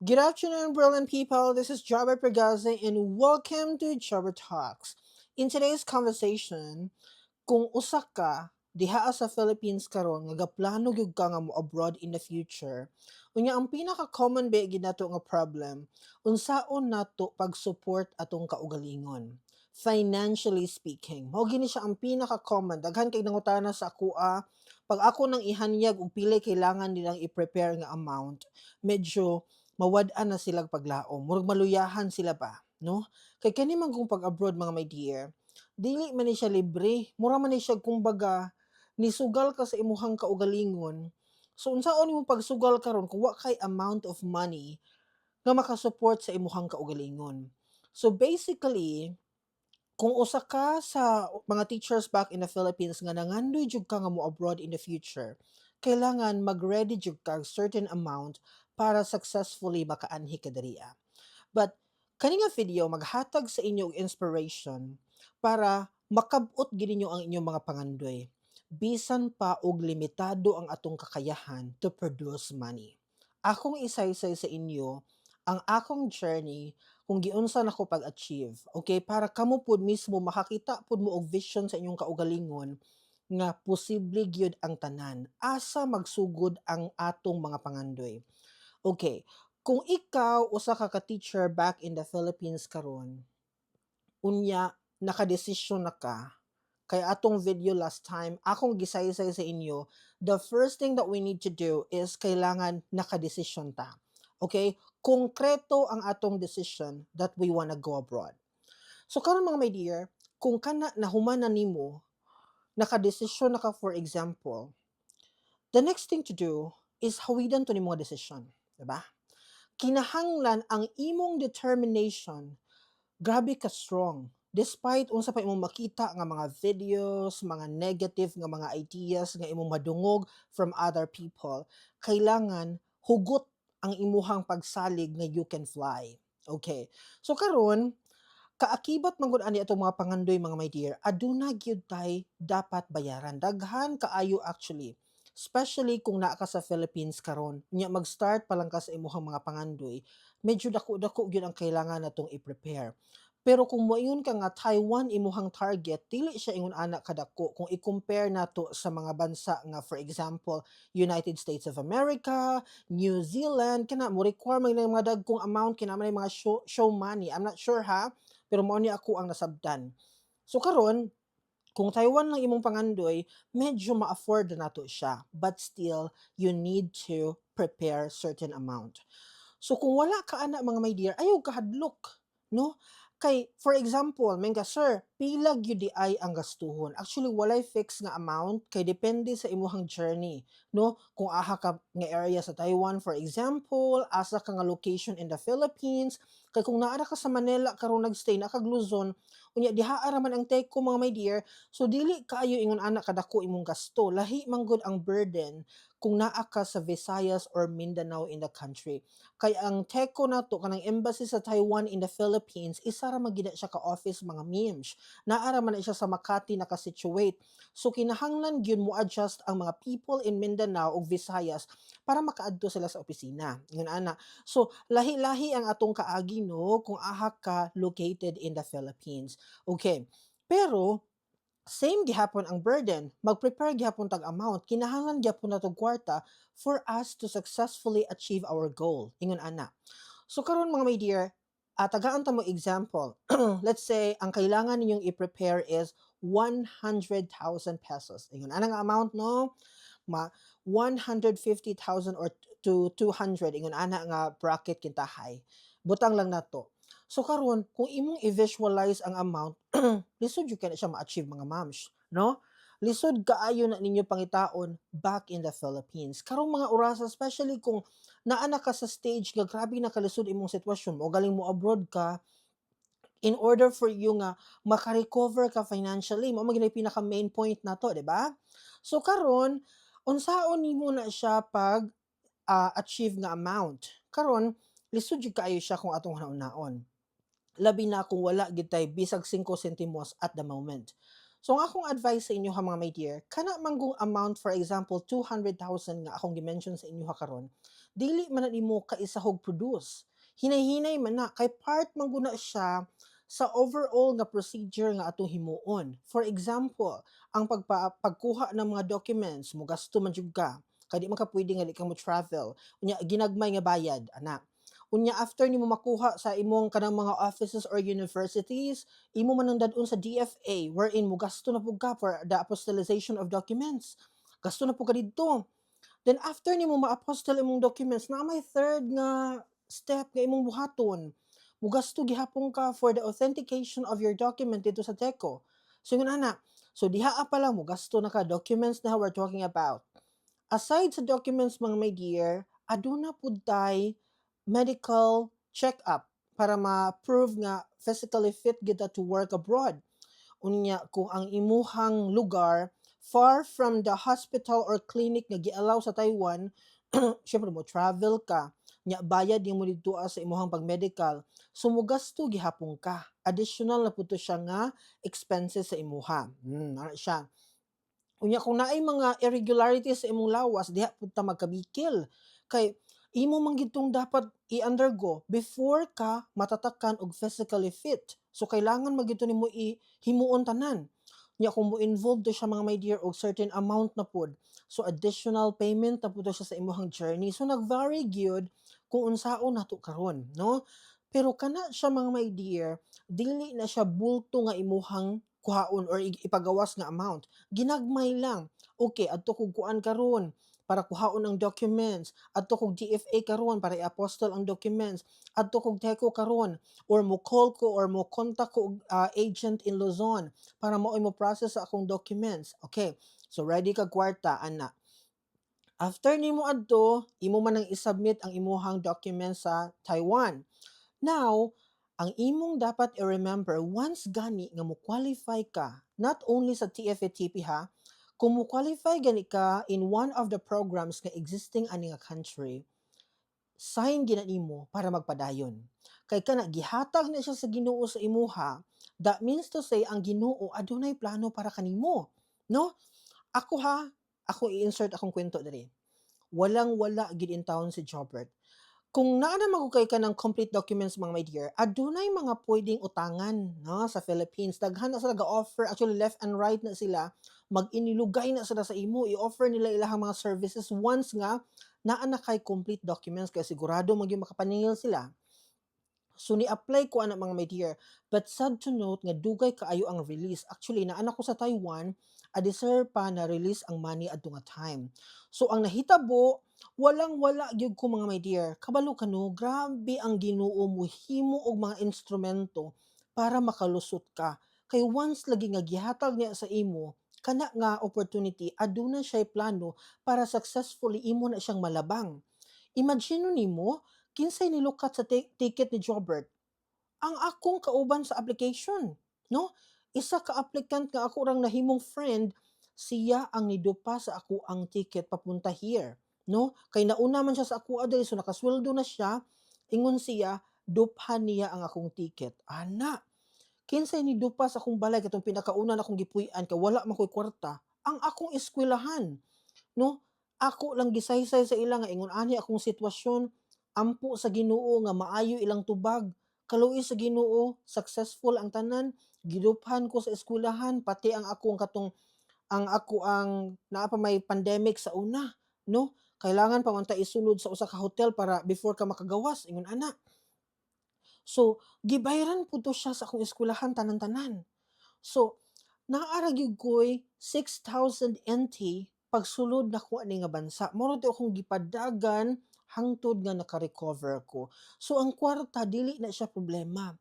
Good afternoon, brilliant people. This is Jabber Pergaze, and welcome to Jabber Talks. In today's conversation, kung usa ka diha sa Philippines karon nga gaplano gyud ka nga mo abroad in the future, unya ang pinaka common ba gid nato nga problem, unsaon nato pag-support atong kaugalingon. Financially speaking, mao gini siya ang pinaka common daghan kay nangutana sa ako ah, pag ako nang ihanyag og pili kailangan nilang i-prepare nga amount, medyo mawad-an na silang paglaom, murag maluyahan sila ba, no? Kay kani man kung pag-abroad mga my dear, dili man ni siya libre, mura man ni siya kumbaga nisugal ka sa imuhang kaugalingon. So unsaon imong pagsugal karon kung wa kay amount of money nga makasupport sa imuhang kaugalingon. So basically, kung usa ka sa mga teachers back in the Philippines nga nangandoy jud ka nga mo abroad in the future, kailangan mag-ready jud ka certain amount para successfully makaanhi ka diriya. But kani nga video maghatag sa inyo og inspiration para makab-ot gid ninyo ang inyong mga pangandoy. Bisan pa og limitado ang atong kakayahan to produce money. Akong isaysay sa inyo ang akong journey kung giunsa nako pag-achieve, okay? Para kamo pud mismo makakita pud mo og vision sa inyong kaugalingon nga posible gyud ang tanan. Asa magsugod ang atong mga pangandoy. Okay, kung ikaw usa ka ka-teacher back in the Philippines karon, unya nakadesisyon na ka, kay atong video last time, akong gisaysay sa inyo, the first thing that we need to do is kailangan nakadesisyon ta. Okay? Konkreto ang atong decision that we wanna go abroad. So karon mga my dear, kung kana nahuman na nimo, nakadesisyon na ka for example, the next thing to do is hawidan to nimo nga desisyon, diba? Kinahanglan ang imong determination grabe ka strong despite unsa pa imong makita nga mga videos, mga negative nga mga ideas nga imong madungog from other people, kailangan hugot ang imuhang pagsalig nga you can fly. Okay. So karon kaakibat man gud ani atong mga pangandoy mga my dear, aduna gyud tay dapat bayaran. Daghan kaayo actually. Especially kung naa ka sa Philippines karon, nya mag-start pa lang ka sa imuhang mga pangandoy, medyo dako-dako gyud ang kailangan natong i-prepare. Pero kung moingon ka nga Taiwan imuhang target, dili siya ingon ana kadako kung i-compare nato sa mga bansa nga for example, United States of America, New Zealand, kana mo require man mga dagkong amount man mga show, show money. I'm not sure ha, pero mao ni ako ang nasabdan. So karon, kung Taiwan lang imong pangandoy, medyo ma-afford na nato siya. But still, you need to prepare certain amount. So kung wala ka ana mga my dear, ayaw ka hadlok, no? Kay for example, mengka sir, pila gyud ay ang gastuhon. Actually walay fix nga amount kay depende sa imuhang journey, no? Kung aha ka nga area sa Taiwan for example, asa ka nga location in the Philippines, kay kung naara ka sa Manila karon nagstay na kag Luzon, unya diha ara man ang take ko mga my dear, so dili kaayo ingon ana kadako imong gasto. Lahi man ang burden kung naa ka sa Visayas or Mindanao in the country. Kay ang TECO nato kanang embassy sa Taiwan in the Philippines, isa ra man gid siya ka office mga memes. Naara man na siya sa Makati naka-situate. So kinahanglan gyud mo adjust ang mga people in Mindanao ug Visayas para makaadto sila sa opisina. Ngon ana. So lahi-lahi ang atong kaagi no kung aha ka located in the Philippines. Okay. Pero same gihapon ang burden. Mag-prepare gihapon tag amount. Kinahanglan gyapon natong kwarta for us to successfully achieve our goal. Ingon ana. So karon mga my dear, ah, tagaan ta mo example. Let's say ang kailangan ninyong i-prepare is 100,000 pesos. Ingon ana nga amount no? Ma 150,000 or to 200 ingon ana nga bracket kintahay. Butang lang nato. So karon kung imong i-visualize ang amount, lisod jud kana siya ma-achieve mga mams, no? Lisod kaayo na ninyo pangitaon back in the Philippines. Karong mga oras especially kung naa na ka sa stage nga grabe na kalisod imong sitwasyon mo galing mo abroad ka in order for you nga maka-recover ka financially mo magina pinaka main point na to, di ba? So karon unsaon nimo na siya pag ah, achieve nga amount? Karon lisod jud kaayo siya kung atong hunaon labi na kung wala gid tay bisag 5 sentimos at the moment. So ang akong advice sa inyo ha mga my dear, kana manggong amount for example 200,000 nga akong gi-mention sa inyo ha karon, dili man nimo kaisahog produce. Hinay-hinay man na kay part man guna siya sa overall nga procedure nga atong himuon. For example, ang pagpa pagkuha ng mga documents, mogasto man jud ka. Kay di man ka pwede nga di ka mo travel. Unya ginagmay nga bayad ana. Unya after nimo makuha sa imong kanang mga offices or universities, imo man ang dadun sa DFA wherein mo gasto na pud ka for the apostillization of documents. Gasto na pud ka didto. Then after nimo ma-apostille imong documents, na may third nga step nga imong buhaton. Mugasto gihapon ka for the authentication of your document dito sa TECO. So yun ana. So diha pala mo gasto na ka documents na we're talking about. Aside sa documents mga my dear, aduna pud tay medical check-up para ma-prove nga physically fit kita to work abroad. Unya kung ang imuhang lugar far from the hospital or clinic nga giallow sa Taiwan, syempre mo travel ka, nya bayad nimo didto sa imuhang pag-medical, sumugasto gihapon ka. Additional na puto siya nga expenses sa imuha. Hmm, ana siya. Unya kung naay mga irregularities sa imong lawas, diha pud ta magkabikil. Kay imo man gid tong dapat i-undergo before ka matatakan og physically fit. So kailangan man gid to nimo i himuon tanan. Nya kung mo involved siya mga my dear og certain amount na pud. So additional payment na to siya sa imong journey. So nag-vary gyud kung unsaon nato karon, no? Pero kana siya mga my dear, dili na siya bulto nga imuhang kuhaon or ipagawas nga amount. Ginagmay lang. Okay, adto kog kuan karon para kuhaon ang documents. Adto kog DFA karon para i-apostille ang documents. Adto kog TECO karon or mo call ko or mo contact ko ah, agent in Luzon para mo mo process akong documents. Okay. So ready ka kwarta ana. After nimo adto, imo man ang i-submit ang imuhang documents sa Taiwan. Now, ang imong dapat i-remember once gani nga mo qualify ka not only sa TFA-TP ha, kung mo qualify gani ka in one of the programs nga existing ani nga country, sign gina nimo para magpadayon. Kay kana gihatag na siya sa Ginoo sa imuha, that means to say ang Ginoo adunay plano para kanimo, no? Ako ha, ako i-insert akong kwento diri. Walang wala gid in town si Jobert. Kung naa na magukay ka ng complete documents mga my dear, adunay mga pwedeng utangan no sa Philippines. Daghan na sila ga-offer, actually left and right na sila. Mag-inilugay na sila sa imo, i-offer nila ilahang mga services once nga naa na kay complete documents kay sigurado maging makapaningil sila. So ni-apply ko ana mga my dear. But sad to note nga dugay kaayo ang release. Actually naa ko sa Taiwan, a-deserve pa na release ang money adto nga time. So ang nahitabo, walang wala gyud ko mga my dear. Kabalo kano, grabe ang Ginoo mo himo og mga instrumento para makalusot ka. Kay once lagi nga gihatag niya sa imo, kana nga opportunity aduna siya plano para successfully imo na siyang malabang. Imagine nimo, kinsay nilukat sa ti- ticket ni Jobert? Ang akong kauban sa application, no? Isa ka applicant nga ako rang nahimong friend, siya ang nidupa sa ako ang ticket papunta here, no? Kay nauna man siya sa ako adiri so nakasweldo na siya, ingon siya, duphan niya ang akong ticket. Ana, kinsay ni dupa sa akong balay katong pinakauna na akong gipuy-an kay wala man ko'y kwarta. Ang akong eskwelahan, no? Ako lang gisaysay sa ila nga ingon ani akong sitwasyon, ampo sa Ginoo nga maayo ilang tubag. Kaluoy sa Ginoo, successful ang tanan, giduphan ko sa eskwelahan pati ang akong katong ang ako ang naa pa may pandemic sa una, no? Kailangan pa man ta isulod sa usa ka hotel para before ka makagawas ingon ana. So, gibayaran pud to siya sa akong eskwelahan tanan-tanan. So, naara gyud ko'y 6,000 NT pagsulod nako ani nga bansa. Mao to akong gipadagan hangtod nga naka-recover ko. So ang kwarta dili na siya problema.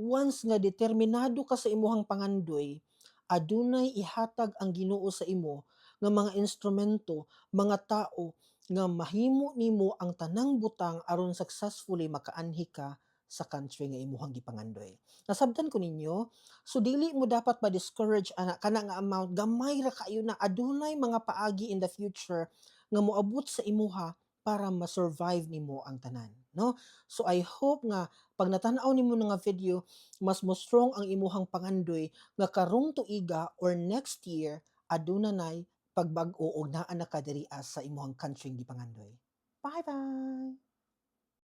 Once nga determinado ka sa imuhang pangandoy, adunay ihatag ang Ginoo sa imo nga mga instrumento, mga tao nga mahimo nimo ang tanang butang aron successfully makaanhi ka sa country nga imuhang gipangandoy. Nasabtan ko ninyo, so dili mo dapat ma-discourage ana kana nga amount gamay ra kayo na adunay mga paagi in the future nga moabot sa imuha para ma-survive nimo ang tanan, no? So I hope nga 'pag natan-aw nimo nga video, mas mo strong ang imuhang pangandoy nga karong tuiga or next year aduna nay pagbag-o ug naa na ka diri sa imuhang country nga gipangandoy. Bye-bye.